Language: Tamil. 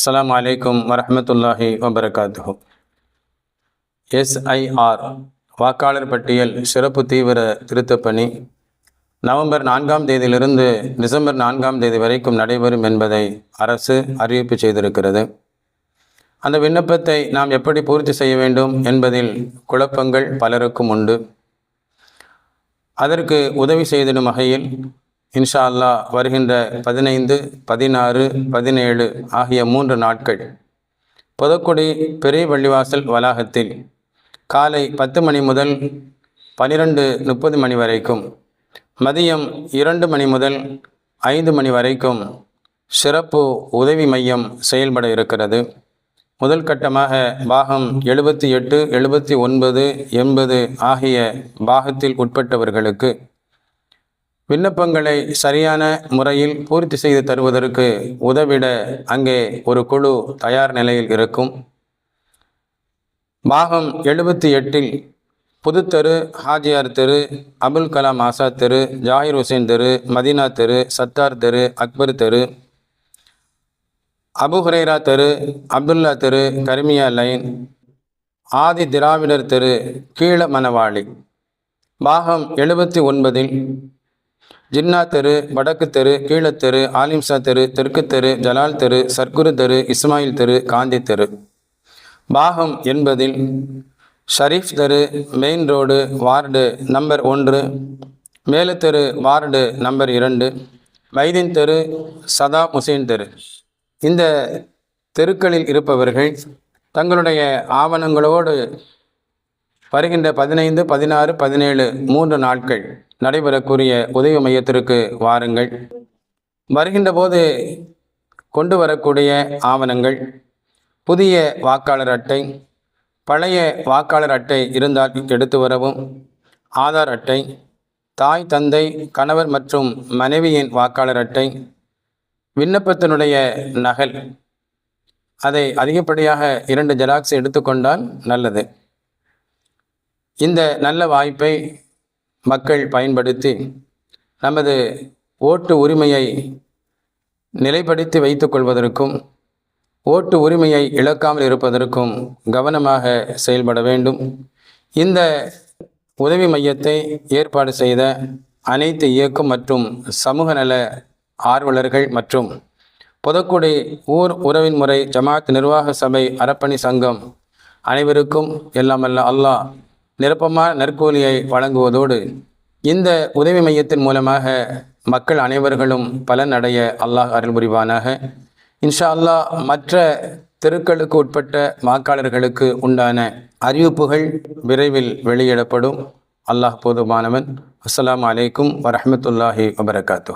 அஸ்லாம் வலைக்கம் வரமத்துல்லாஹி வபரகாத்து எஸ்ஐஆர் வாக்காளர் பட்டியல் சிறப்பு தீவிர திருத்தப் பணி. நவம்பர் நான்காம் தேதியிலிருந்து டிசம்பர் நான்காம் தேதி வரைக்கும் நடைபெறும் என்பதை அரசு அறிவிப்பு செய்திருக்கிறது. அந்த விண்ணப்பத்தை நாம் எப்படி பூர்த்தி செய்ய வேண்டும் என்பதில் குழப்பங்கள் பலருக்கும் உண்டு. அதற்கு உதவி செய்திடும் வகையில் இன்ஷா அல்லாஹ் வருகின்ற பதினைந்து பதினாறு பதினேழு ஆகிய மூன்று நாட்கள். புதக்குடி பெரிய பள்ளிவாசல் வளாகத்தில் காலை பத்து மணி முதல் பனிரெண்டு முப்பது மணி வரைக்கும் மதியம் இரண்டு மணி முதல் ஐந்து மணி வரைக்கும் சிறப்பு உதவி மையம் செயல்பட இருக்கிறது. முதல் கட்டமாக பாகம் எழுபத்தி எட்டு எழுபத்தி ஒன்பது எண்பது ஆகிய பாகத்தில் உட்பட்டவர்களுக்கு விண்ணப்பங்களை சரியான முறையில் பூர்த்தி செய்து தருவதற்கு உதவிட அங்கே ஒரு குழு தயார் நிலையில் இருக்கும். பாகம் எழுபத்தி எட்டில் புதுத்தெரு ஹாஜியார் தெரு அபுல் கலாம் ஆசாத் தெரு ஜாகிர் ஹுசேன் தெரு மதீனா தெரு சத்தார் தெரு அக்பர் தெரு அபு ஹுரேரா தெரு அப்துல்லா தெரு கரிமியா லைன் ஆதி திராவிடர் தெரு கீழ மணவாளி. பாகம் எழுபத்தி ஒன்பதில் ஜின்னா தெரு வடக்கு தெரு கீழத்தெரு ஆலிம்சா தெரு தெற்கு தெரு ஜலால் தெரு சர்க்குரு தெரு இஸ்மாயில் தெரு காந்தி தெரு. பாகம் என்பதில் ஷரீஃப் தெரு மெயின் ரோடு வார்டு நம்பர் ஒன்று மேலத்தெரு வார்டு நம்பர் இரண்டு மைதீன் தெரு சதா முசேன் தெரு. இந்த தெருக்களில் இருப்பவர்கள் தங்களுடைய ஆவணங்களோடு வருகின்ற பதினைந்து பதினாறு பதினேழு மூன்று நாட்கள் நடைபெறக்கூடிய உதவி மையத்திற்கு வாருங்கள். வருகின்ற போது கொண்டு வரக்கூடிய ஆவணங்கள் புதிய வாக்காளர் அட்டை பழைய வாக்காளர் அட்டை இருந்தால் எடுத்து வரவும் ஆதார் அட்டை தாய் தந்தை கணவர் மற்றும் மனைவியின் வாக்காளர் அட்டை விண்ணப்பத்தினுடைய நகல் அதை அதிகப்படியாக இரண்டு ஜெராக்ஸ் எடுத்துக்கொண்டால் நல்லது. இந்த நல்ல வாய்ப்பை மக்கள் பயன்படுத்தி நமது ஓட்டு உரிமையை நிலைப்படுத்தி வைத்துக் கொள்வதற்கும் ஓட்டு உரிமையை இழக்காமல் இருப்பதற்கும் கவனமாக செயல்பட வேண்டும். இந்த உதவி மையத்தை ஏற்பாடு செய்த அனைத்து இயக்கம் மற்றும் சமூக நல ஆர்வலர்கள் மற்றும் புதக்குடி ஊர் உறவின் முறை ஜமாத் நிர்வாக சபை அறப்பணி சங்கம் அனைவருக்கும் எல்லாமல்ல அல்லாஹ் நிரப்பமா நற்கூலியை வழங்குவதோடு இந்த உதவி மையத்தின் மூலமாக மக்கள் அனைவர்களும் பலன் அடைய அல்லாஹ் அருள் புரிவானாக. இன்ஷா அல்லாஹ் மற்ற தெருக்களுக்கு உட்பட்ட வாக்காளர்களுக்கு உண்டான அறிவிப்புகள் விரைவில் வெளியிடப்படும். அல்லாஹ் போதுமானவன். அஸ்லாம் அலைக்கும் வரமத்துல்லாஹி வபரகாத்து